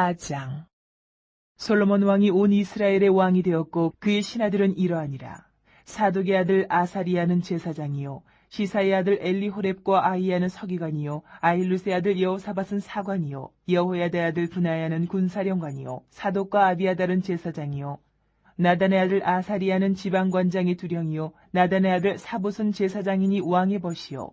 4장. 솔로몬 왕이 온 이스라엘의 왕이 되었고 그의 신하들은 이러하니라. 사독의 아들 아사리아는 제사장이요. 시사의 아들 엘리호렙과 아이야는 서기관이요. 아일루스의 아들 여호사밧은 사관이요. 여호야의 아들 분하야는 군사령관이요. 사독과 아비아달은 제사장이요. 나단의 아들 아사리아는 지방관장의 두령이요. 나단의 아들 사봇은 제사장이니 왕의 벗이요.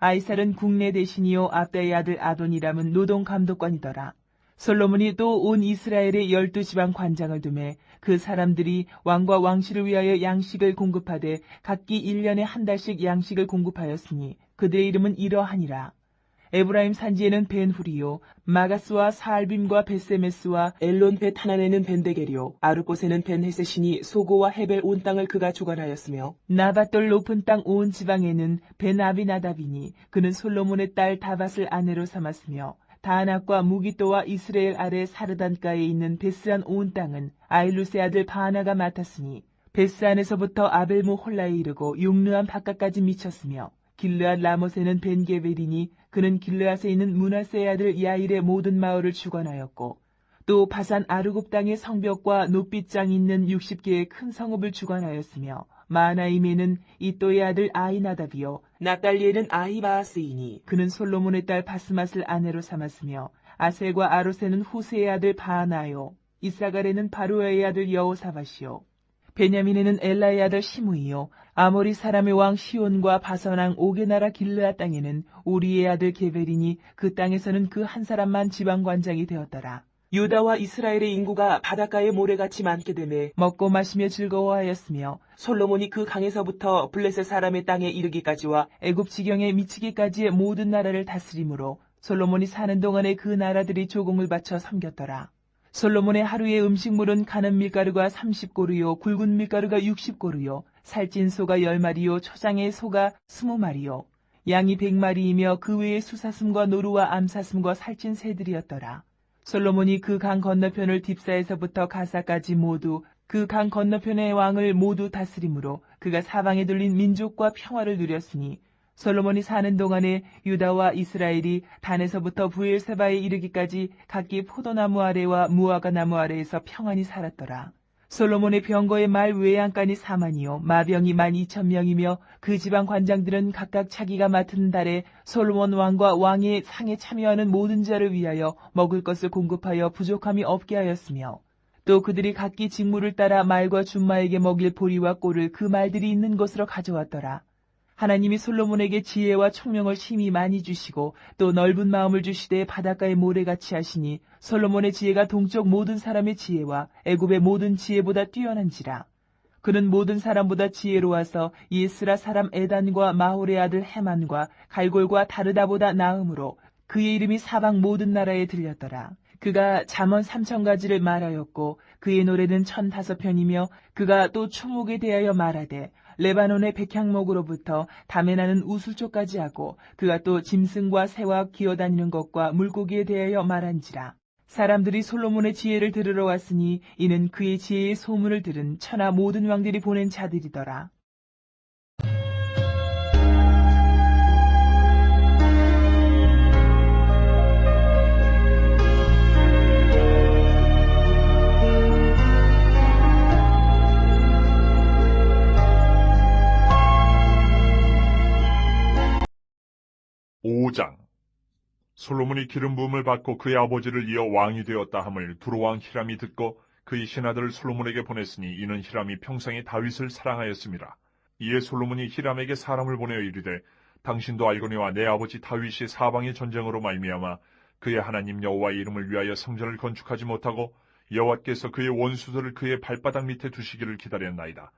아이살은 국내 대신이요. 아베의 아들 아도니람은 노동 감독관이더라. 솔로몬이 또 온 이스라엘의 열두 지방 관장을 두매 그 사람들이 왕과 왕실을 위하여 양식을 공급하되 각기 1년에 한 달씩 양식을 공급하였으니 그들의 이름은 이러하니라. 에브라임 산지에는 벤후리요, 마가스와 사알빔과 베세메스와 엘론 베타난에는 벤데게리요, 아르곳에는 벤헤세시니 소고와 헤벨 온 땅을 그가 주관하였으며 나밧돌 높은 땅 온 지방에는 벤아비나답이니 그는 솔로몬의 딸 다밧을 아내로 삼았으며 다낙과 무기또와 이스라엘 아래 사르단가에 있는 베스안 온 땅은 아일루스의 아들 바하나가 맡았으니 베스안에서부터 아벨모 홀라에 이르고 용르암 바깥까지 미쳤으며 길르앗 라못에는 벤게벨이니 그는 길르앗에 있는 문하세의 아들 야일의 모든 마을을 주관하였고 또 바산 아르곱 땅의 성벽과 높빛장 있는 60개의 큰 성읍을 주관하였으며 마나임에는 이또의 아들 아이나답이요. 납달리에는 아히바스이니 그는 솔로몬의 딸 바스맛을 아내로 삼았으며 아셀과 아로세는 후세의 아들 바하나요. 이사갈에는 바로의 아들 여호사밧이요. 베냐민에는 엘라의 아들 시므이요. 아모리 사람의 왕 시온과 바선왕 오게 나라 길르아 땅에는 우리의 아들 게벨이니 그 땅에서는 그 한 사람만 지방 관장이 되었더라. 유다와 이스라엘의 인구가 바닷가에 모래같이 많게 되매 먹고 마시며 즐거워하였으며 솔로몬이 그 강에서부터 블레셋 사람의 땅에 이르기까지와 애굽 지경에 미치기까지의 모든 나라를 다스림으로 솔로몬이 사는 동안에 그 나라들이 조공을 바쳐 섬겼더라. 솔로몬의 하루의 음식물은 가는 밀가루가 30고루요 굵은 밀가루가 60고루요 살찐 소가 10마리요 초장의 소가 20마리요 양이 100마리이며 그 외에 수사슴과 노루와 암사슴과 살찐 새들이었더라. 솔로몬이 그 강 건너편을 딥사에서부터 가사까지 모두 그 강 건너편의 왕을 모두 다스림으로 그가 사방에 둘린 민족과 평화를 누렸으니 솔로몬이 사는 동안에 유다와 이스라엘이 단에서부터 부엘세바에 이르기까지 각기 포도나무 아래와 무화과 나무 아래에서 평안히 살았더라. 솔로몬의 병거의 말 외양간이 4만이요 마병이 만 2천 명이며 그 지방 관장들은 각각 자기가 맡은 달에 솔로몬 왕과 왕의 상에 참여하는 모든 자를 위하여 먹을 것을 공급하여 부족함이 없게 하였으며 또 그들이 각기 직무를 따라 말과 준마에게 먹일 보리와 꼴을 그 말들이 있는 곳으로 가져왔더라. 하나님이 솔로몬에게 지혜와 총명을 심히 많이 주시고 또 넓은 마음을 주시되 바닷가의 모래같이 하시니 솔로몬의 지혜가 동쪽 모든 사람의 지혜와 애굽의 모든 지혜보다 뛰어난지라. 그는 모든 사람보다 지혜로워서 예스라 사람 에단과 마홀의 아들 헤만과 갈골과 다르다보다 나음으로 그의 이름이 사방 모든 나라에 들렸더라. 그가 잠언 삼천 가지를 말하였고 그의 노래는 천 다섯 편이며 그가 또 추목에 대하여 말하되 레바논의 백향목으로부터 담에 나는 우술초까지 하고 그가 또 짐승과 새와 기어다니는 것과 물고기에 대하여 말한지라. 사람들이 솔로몬의 지혜를 들으러 왔으니 이는 그의 지혜의 소문을 들은 천하 모든 왕들이 보낸 자들이더라. 오장 솔로몬이 기름 부음을 받고 그의 아버지를 이어 왕이 되었다 함을 두로왕 히람이 듣고 그의 신하들을 솔로몬에게 보냈으니 이는 히람이 평생에 다윗을 사랑하였습니다. 이에 솔로몬이 히람에게 사람을 보내어 이르되 당신도 알거니와 내 아버지 다윗이 사방의 전쟁으로 말미암아 그의 하나님 여호와의 이름을 위하여 성전을 건축하지 못하고 여호와께서 그의 원수들을 그의 발바닥 밑에 두시기를 기다렸나이다.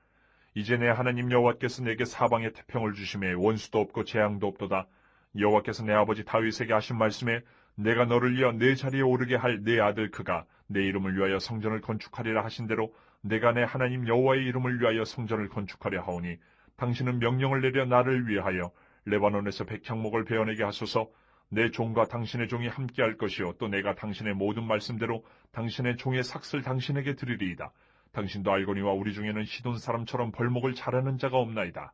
이제 내 하나님 여호와께서 내게 사방에 태평을 주심에 원수도 없고 재앙도 없도다. 여호와께서 내 아버지 다윗에게 하신 말씀에 내가 너를 이어 내 자리에 오르게 할 내 아들 그가 내 이름을 위하여 성전을 건축하리라 하신 대로 내가 내 하나님 여호와의 이름을 위하여 성전을 건축하려 하오니 당신은 명령을 내려 나를 위하여 레바논에서 백향목을 베어내게 하소서 내 종과 당신의 종이 함께할 것이요 또 내가 당신의 모든 말씀대로 당신의 종의 삭슬 당신에게 드리리이다. 당신도 알거니와 우리 중에는 시돈 사람처럼 벌목을 잘하는 자가 없나이다.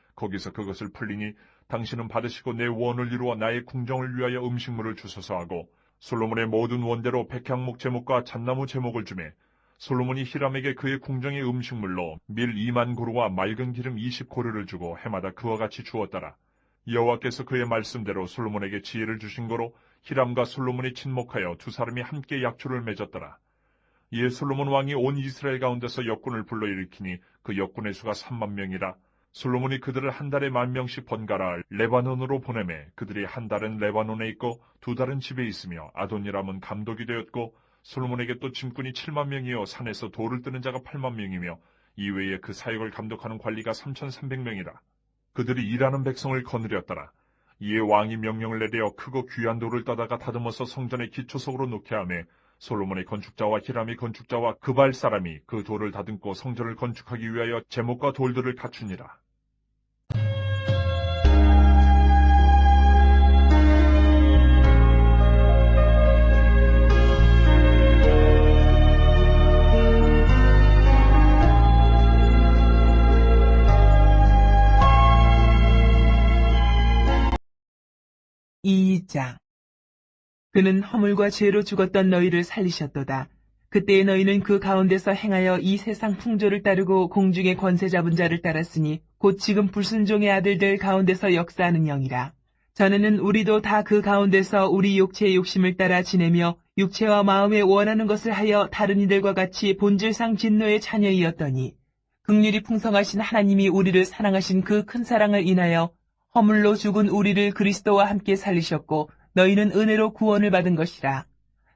거기서 그것을 풀리니 당신은 받으시고 내 원을 이루어 나의 궁정을 위하여 음식물을 주소서 하고 솔로몬의 모든 원대로 백향목 제목과 잣나무 제목을 주매 솔로몬이 히람에게 그의 궁정의 음식물로 밀 2만 고루와 맑은 기름 20고루를 주고 해마다 그와 같이 주었더라. 여호와께서 그의 말씀대로 솔로몬에게 지혜를 주신 거로 히람과 솔로몬이 친목하여 두 사람이 함께 약조를 맺었더라. 이에 솔로몬 왕이 온 이스라엘 가운데서 역군을 불러 일으키니 그 역군의 수가 3만 명이라 솔로몬이 그들을 한 달에 만 명씩 번갈아 레바논으로 보내매 그들이 한 달은 레바논에 있고 두 달은 집에 있으며 아도니람은 감독이 되었고 솔로몬에게 또 짐꾼이 7만 명이요 산에서 돌을 뜨는 자가 8만 명이며 이외에 그 사역을 감독하는 관리가 3,300명이라. 그들이 일하는 백성을 거느렸더라. 이에 왕이 명령을 내려 크고 귀한 돌을 떠다가 다듬어서 성전의 기초석으로 놓게 하매 솔로몬의 건축자와 히람의 건축자와 그발 사람이 그 돌을 다듬고 성전을 건축하기 위하여 제목과 돌들을 갖추니라. 그는 허물과 죄로 죽었던 너희를 살리셨도다. 그때의 너희는 그 가운데서 행하여 이 세상 풍조를 따르고 공중의 권세 잡은 자를 따랐으니 곧 지금 불순종의 아들들 가운데서 역사하는 영이라. 전에는 우리도 다 그 가운데서 우리 육체의 욕심을 따라 지내며 육체와 마음에 원하는 것을 하여 다른 이들과 같이 본질상 진노의 자녀이었더니 극률이 풍성하신 하나님이 우리를 사랑하신 그 큰 사랑을 인하여 허물로 죽은 우리를 그리스도와 함께 살리셨고 너희는 은혜로 구원을 받은 것이라.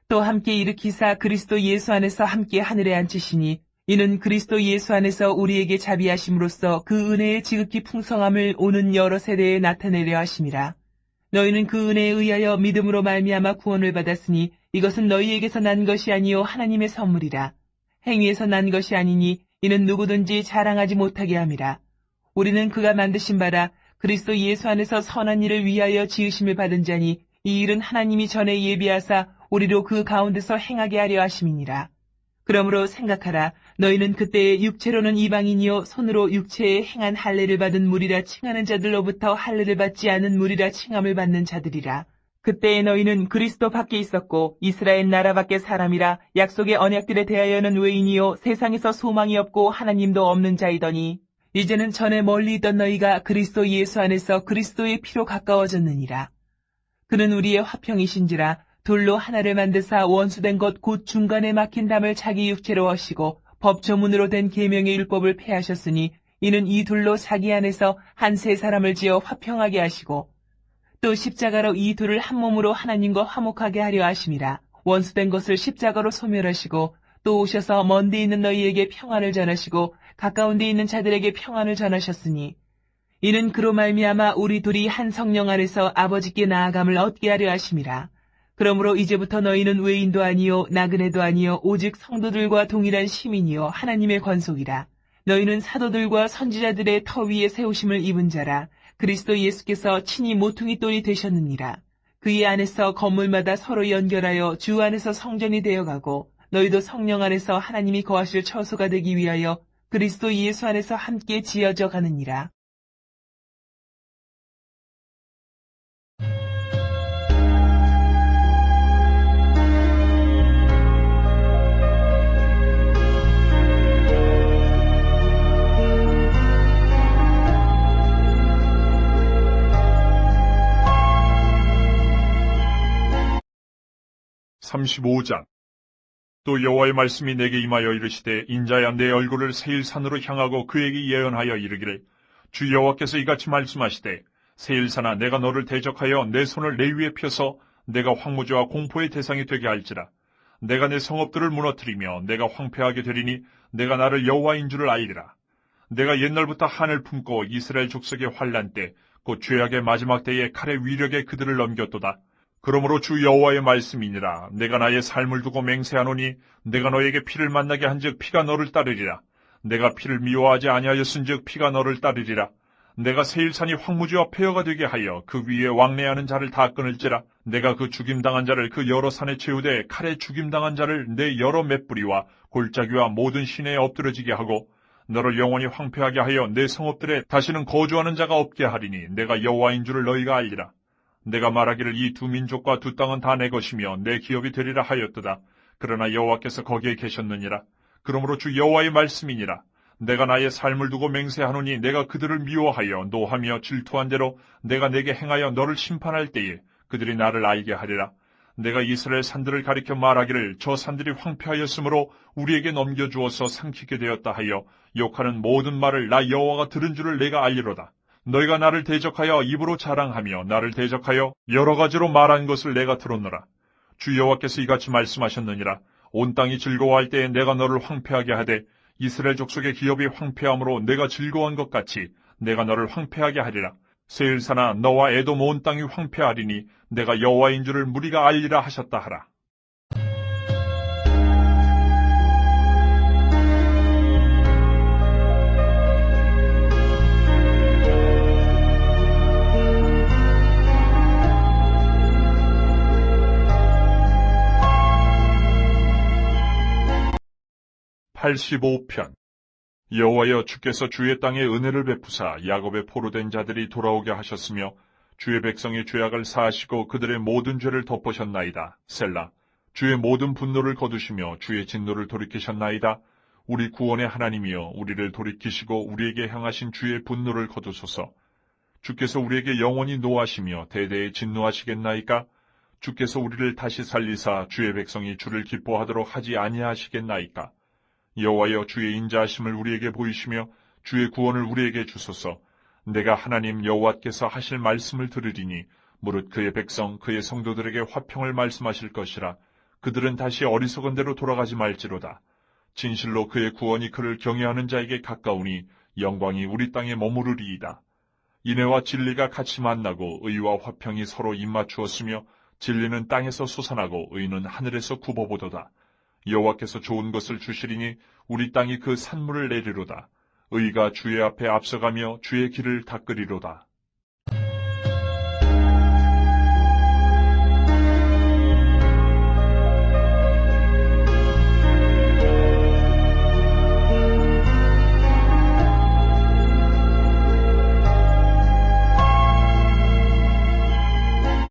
또 함께 일으키사 그리스도 예수 안에서 함께 하늘에 앉히시니 이는 그리스도 예수 안에서 우리에게 자비하심으로써 그 은혜의 지극히 풍성함을 오는 여러 세대에 나타내려 하심이라. 너희는 그 은혜에 의하여 믿음으로 말미암아 구원을 받았으니 이것은 너희에게서 난 것이 아니요 하나님의 선물이라. 행위에서 난 것이 아니니 이는 누구든지 자랑하지 못하게 함이라. 우리는 그가 만드신 바라 그리스도 예수 안에서 선한 일을 위하여 지으심을 받은 자니 이 일은 하나님이 전에 예비하사 우리로 그 가운데서 행하게 하려 하심이니라. 그러므로 생각하라. 너희는 그때의 육체로는 이방인이요 손으로 육체에 행한 할례를 받은 무리라 칭하는 자들로부터 할례를 받지 않은 무리라 칭함을 받는 자들이라. 그때의 너희는 그리스도 밖에 있었고 이스라엘 나라 밖의 사람이라 약속의 언약들에 대하여는 외인이요 세상에서 소망이 없고 하나님도 없는 자이더니 이제는 전에 멀리 있던 너희가 그리스도 예수 안에서 그리스도의 피로 가까워졌느니라. 그는 우리의 화평이신지라 돌로 하나를 만드사 원수된 것 곧 중간에 막힌 담을 자기 육체로 하시고 법조문으로 된 계명의 율법을 폐하셨으니 이는 이 둘로 자기 안에서 한 세 사람을 지어 화평하게 하시고 또 십자가로 이 둘을 한 몸으로 하나님과 화목하게 하려 하심이라. 원수된 것을 십자가로 소멸하시고 또 오셔서 먼 데 있는 너희에게 평안을 전하시고 가까운 데 있는 자들에게 평안을 전하셨으니 이는 그로 말미암아 우리 둘이 한 성령 안에서 아버지께 나아감을 얻게 하려 하심이라. 그러므로 이제부터 너희는 외인도 아니요 나그네도 아니요 오직 성도들과 동일한 시민이요 하나님의 권속이라. 너희는 사도들과 선지자들의 터 위에 세우심을 입은 자라. 그리스도 예수께서 친히 모퉁이 돌이 되셨느니라. 그의 안에서 건물마다 서로 연결하여 주 안에서 성전이 되어가고 너희도 성령 안에서 하나님이 거하실 처소가 되기 위하여 그리스도 예수 안에서 함께 지어져 가느니라. 삼십오 장. 또 여호와의 말씀이 내게 임하여 이르시되 인자야 내 얼굴을 세일 산으로 향하고 그에게 예언하여 이르기를 주 여호와께서 이같이 말씀하시되 세일 산아 내가 너를 대적하여 내 손을 내 위에 펴서 내가 황무지와 공포의 대상이 되게 할지라. 내가 내 성읍들을 무너뜨리며 내가 황폐하게 되리니 내가 나를 여호와인 줄을 알리라. 내가 옛날부터 한을 품고 이스라엘 족속의 환란 때 곧 죄악의 마지막 때에 칼의 위력에 그들을 넘겼도다 그러므로 주 여호와의 말씀이니라 내가 나의 삶을 두고 맹세하노니 내가 너에게 피를 만나게 한즉 피가 너를 따르리라 내가 피를 미워하지 아니하였은즉 피가 너를 따르리라. 내가 세일산이 황무지와 폐허가 되게 하여 그 위에 왕래하는 자를 다 끊을지라. 내가 그 죽임당한 자를 그 여러 산에 채우되 칼에 죽임당한 자를 내 여러 맷뿌리와 골짜기와 모든 시내에 엎드러지게 하고 너를 영원히 황폐하게 하여 내 성읍들에 다시는 거주하는 자가 없게 하리니 내가 여호와인 줄을 너희가 알리라. 내가 말하기를 이 두 민족과 두 땅은 다 내 것이며 내 기업이 되리라 하였도다. 그러나 여호와께서 거기에 계셨느니라. 그러므로 주 여호와의 말씀이니라. 내가 나의 삶을 두고 맹세하노니 내가 그들을 미워하여 노하며 질투한 대로 내가 내게 행하여 너를 심판할 때에 그들이 나를 알게 하리라. 내가 이스라엘 산들을 가리켜 말하기를 저 산들이 황폐하였으므로 우리에게 넘겨주어서 삼키게 되었다 하여 욕하는 모든 말을 나 여호와가 들은 줄을 내가 알리로다. 너희가 나를 대적하여 입으로 자랑하며 나를 대적하여 여러 가지로 말한 것을 내가 들었노라. 주 여호와께서 이같이 말씀하셨느니라. 온 땅이 즐거워할 때에 내가 너를 황폐하게 하되 이스라엘 족속의 기업이 황폐함으로 내가 즐거워한 것 같이 내가 너를 황폐하게 하리라. 세일사나 너와 에돔 온 땅이 황폐하리니 내가 여호와인 줄을 무리가 알리라 하셨다 하라. 팔십오 편 여호와여 주께서 주의 땅에 은혜를 베푸사 야곱의 포로된 자들이 돌아오게 하셨으며 주의 백성의 죄악을 사하시고 그들의 모든 죄를 덮으셨나이다. 셀라 주의 모든 분노를 거두시며 주의 진노를 돌이키셨나이다. 우리 구원의 하나님이여 우리를 돌이키시고 우리에게 향하신 주의 분노를 거두소서. 주께서 우리에게 영원히 노하시며 대대에 진노하시겠나이까? 주께서 우리를 다시 살리사 주의 백성이 주를 기뻐하도록 하지 아니하시겠나이까? 여호와여 주의 인자하심을 우리에게 보이시며 주의 구원을 우리에게 주소서. 내가 하나님 여호와께서 하실 말씀을 들으리니 무릇 그의 백성 그의 성도들에게 화평을 말씀하실 것이라. 그들은 다시 어리석은 대로 돌아가지 말지로다. 진실로 그의 구원이 그를 경외하는 자에게 가까우니 영광이 우리 땅에 머무르리이다. 인애와 진리가 같이 만나고 의와 화평이 서로 입맞추었으며 진리는 땅에서 솟아나고 의는 하늘에서 굽어보도다. 여호와께서 좋은 것을 주시리니 우리 땅이 그 산물을 내리로다. 의가 주의 앞에 앞서가며 주의 길을 닦으리로다.